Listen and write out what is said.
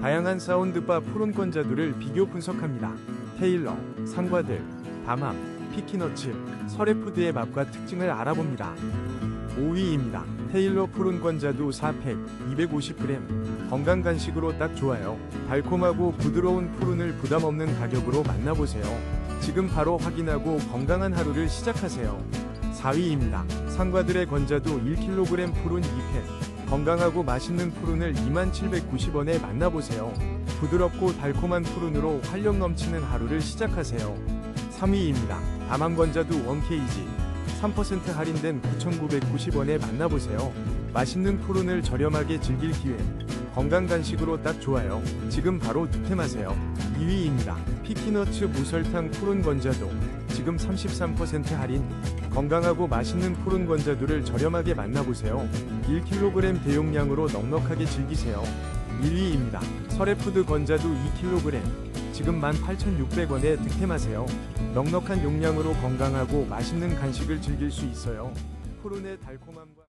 다양한 사운드바 푸른권자두를 비교 분석합니다. 테일러, 상과들, 밤함, 피키너츠, 서래푸드의 맛과 특징을 알아봅니다. 5위입니다. 테일러 푸른권자두 4팩 250g 건강 간식으로 딱 좋아요. 달콤하고 부드러운 푸른을 부담 없는 가격으로 만나보세요. 지금 바로 확인하고 건강한 하루를 시작하세요. 4위입니다. 상과들의 건자두 1kg 푸른 2팩 건강하고 맛있는 푸른을 2790원에 만나보세요. 부드럽고 달콤한 푸른으로 활력 넘치는 하루를 시작하세요. 3위입니다. 다만 건자두 1kg 3% 할인된 9,990원에 만나보세요. 맛있는 푸른을 저렴하게 즐길 기회. 건강 간식으로 딱 좋아요. 지금 바로 득템하세요. 2위입니다. 피키너츠 무설탕 푸른 건자두. 지금 33% 할인. 건강하고 맛있는 푸른 건자두를 저렴하게 만나보세요. 1kg 대용량으로 넉넉하게 즐기세요. 1위입니다. 설해푸드 건자두 2kg. 지금 18,600원에 득템하세요. 넉넉한 용량으로 건강하고 맛있는 간식을 즐길 수 있어요. 푸른의 달콤함과